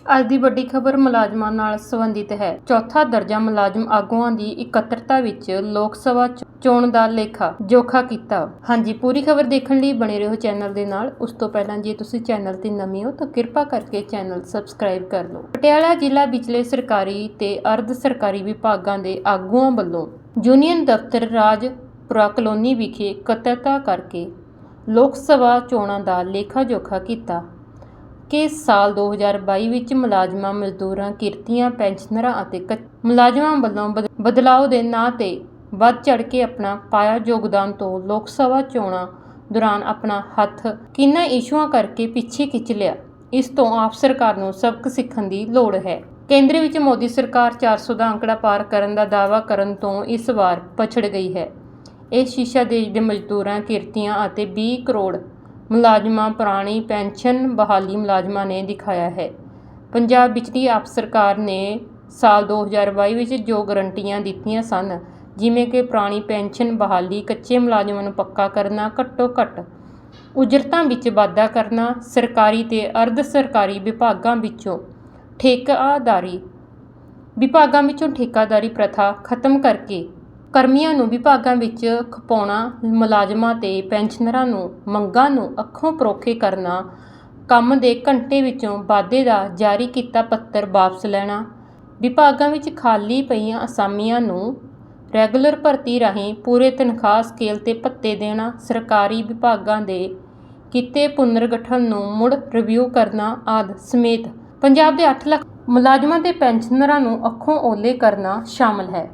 ਅੱਜ ਦੀ ਵੱਡੀ ਖਬਰ ਮੁਲਾਜ਼ਮਾਂ ਨਾਲ ਸੰਬੰਧਿਤ ਹੈ। ਚੌਥਾ ਦਰਜਾ ਮੁਲਾਜ਼ਮ ਆਗੂਆਂ ਦੀ ਇਕੱਤਰਤਾ ਵਿੱਚ ਲੋਕ ਸਭਾ ਚ- ਚੋਣ ਦਾ ਲੇਖਾ ਜੋਖਾ ਕੀਤਾ। ਹਾਂਜੀ, ਪੂਰੀ ਖਬਰ ਦੇਖਣ ਲਈ ਬਣੇ ਰਹੋ ਚੈਨਲ ਦੇ ਨਾਲ। ਉਸ ਤੋਂ ਪਹਿਲਾਂ ਜੇ ਤੁਸੀਂ ਚੈਨਲ ਤੇ ਨਵੇਂ ਹੋ ਤਾਂ ਕਿਰਪਾ ਕਰਕੇ ਚੈਨਲ ਸਬਸਕ੍ਰਾਈਬ ਕਰ ਲਓ। ਪਟਿਆਲਾ ਜ਼ਿਲ੍ਹਾ ਵਿਚਲੇ ਸਰਕਾਰੀ ਤੇ ਅਰਧ ਸਰਕਾਰੀ ਵਿਭਾਗਾਂ ਦੇ ਆਗੂਆਂ ਵੱਲੋਂ ਯੂਨੀਅਨ ਦਫ਼ਤਰ ਰਾਜਪੁਰਾ ਕਲੋਨੀ ਵਿਖੇ ਇਕੱਤਰਤਾ ਕਰਕੇ ਲੋਕ ਸਭਾ ਚੋਣਾਂ ਦਾ ਲੇਖਾ ਜੋਖਾ ਕੀਤਾ। ਕਿ ਸਾਲ 2022 ਵਿੱਚ ਮੁਲਾਜ਼ਮਾਂ, ਮਜ਼ਦੂਰਾਂ, ਕਿਰਤੀਆਂ, ਪੈਨਸ਼ਨਰਾਂ ਅਤੇ ਕੱਚ- ਮੁਲਾਜ਼ਮਾਂ ਵੱਲੋਂ ਬਦ- ਬਦਲਾਅ ਦੇ ਨਾਂ ਤੇ ਵੱਧ ਚੜ ਕੇ ਆਪਣਾ ਪਾਇਆ ਯੋਗਦਾਨ ਤੋਂ ਲੋਕ ਸਭਾ ਚੋਣਾਂ ਦੌਰਾਨ ਆਪਣਾ ਹੱਥ ਕਿੰਨਾ ਇਸ਼ੂਆਂ ਕਰਕੇ ਪਿੱਛੇ ਖਿੱਚ ਲਿਆ, ਇਸ ਤੋਂ ਆਪ ਸਰਕਾਰ ਨੂੰ ਸਬਕ ਸਿੱਖਣ ਦੀ ਲੋੜ ਹੈ। ਕੇਂਦਰ ਵਿੱਚ ਮੋਦੀ ਸਰਕਾਰ 400 ਦਾ ਅੰਕੜਾ ਪਾਰ ਕਰਨ ਦਾ ਦਾਅਵਾ ਕਰਨ ਤੋਂ ਇਸ ਵਾਰ ਪਛੜ ਗਈ ਹੈ। ਇਹ ਸ਼ੀਸ਼ਾ ਦੇਸ਼ ਦੇ ਮਜ਼ਦੂਰਾਂ, ਕਿਰਤੀਆਂ ਅਤੇ 20 ਕਰੋੜ ਮੁਲਾਜ਼ਮਾਂ, ਪੁਰਾਣੀ ਪੈਨਸ਼ਨ ਬਹਾਲੀ ਮੁਲਾਜ਼ਮਾਂ ਨੇ ਦਿਖਾਇਆ ਹੈ। ਪੰਜਾਬ ਵਿੱਚ ਦੀ ਆਪ ਸਰਕਾਰ ਨੇ ਸਾਲ 2022 ਵਿੱਚ ਜੋ ਗਰੰਟੀਆਂ ਦਿੱਤੀਆਂ ਸਨ, ਜਿਵੇਂ ਕਿ ਪੁਰਾਣੀ ਪੈਨਸ਼ਨ ਬਹਾਲੀ, ਕੱਚੇ ਮੁਲਾਜ਼ਮਾਂ ਨੂੰ ਪੱਕਾ ਕਰਨਾ, ਘੱਟੋ ਘੱਟ ਉਜਰਤਾਂ ਵਿੱਚ ਵਾਧਾ ਕਰਨਾ, ਸਰਕਾਰੀ ਤੇ ਅਰਧ ਸਰਕਾਰੀ ਵਿਭਾਗਾਂ ਵਿੱਚੋਂ ਠੇਕਾਦਾਰੀ ਵਿਭਾਗਾਂ ਵਿੱਚੋਂ ਠੇਕਾਦਾਰੀ ਪ੍ਰਥਾ ਖਤਮ ਕਰਕੇ ਕਰਮੀਆਂ ਨੂੰ ਵਿਭਾਗਾਂ ਵਿੱਚ ਖਪਾਉਣਾ, ਮੁਲਾਜ਼ਮਾਂ ਅਤੇ ਪੈਨਸ਼ਨਰਾਂ ਨੂੰ, ਮੰਗਾਂ ਨੂੰ ਅੱਖੋਂ ਪਰੋਖੇ ਕਰਨਾ, ਕੰਮ ਦੇ ਘੰਟੇ ਵਿੱਚੋਂ ਵਾਧੇ ਦਾ ਜਾਰੀ ਕੀਤਾ ਪੱਤਰ ਵਾਪਸ ਲੈਣਾ, ਵਿਭਾਗਾਂ ਵਿੱਚ ਖਾਲੀ ਪਈਆਂ ਅਸਾਮੀਆਂ ਨੂੰ ਰੈਗੂਲਰ ਭਰਤੀ ਰਾਹੀਂ ਪੂਰੇ ਤਨਖਾਹ ਸਕੇਲ ਤੇ ਭੱਤੇ ਦੇਣਾ, ਸਰਕਾਰੀ ਵਿਭਾਗਾਂ ਦੇ ਕੀਤੇ ਪੁਨਰਗਠਨ ਨੂੰ ਮੁੜ ਰਿਵਿਊ ਕਰਨਾ ਆਦਿ ਸਮੇਤ ਪੰਜਾਬ ਦੇ 8 ਲੱਖ ਮੁਲਾਜ਼ਮਾਂ ਤੇ ਪੈਨਸ਼ਨਰਾਂ ਨੂੰ ਅੱਖੋਂ ਓਲੇ ਕਰਨਾ ਸ਼ਾਮਲ ਹੈ।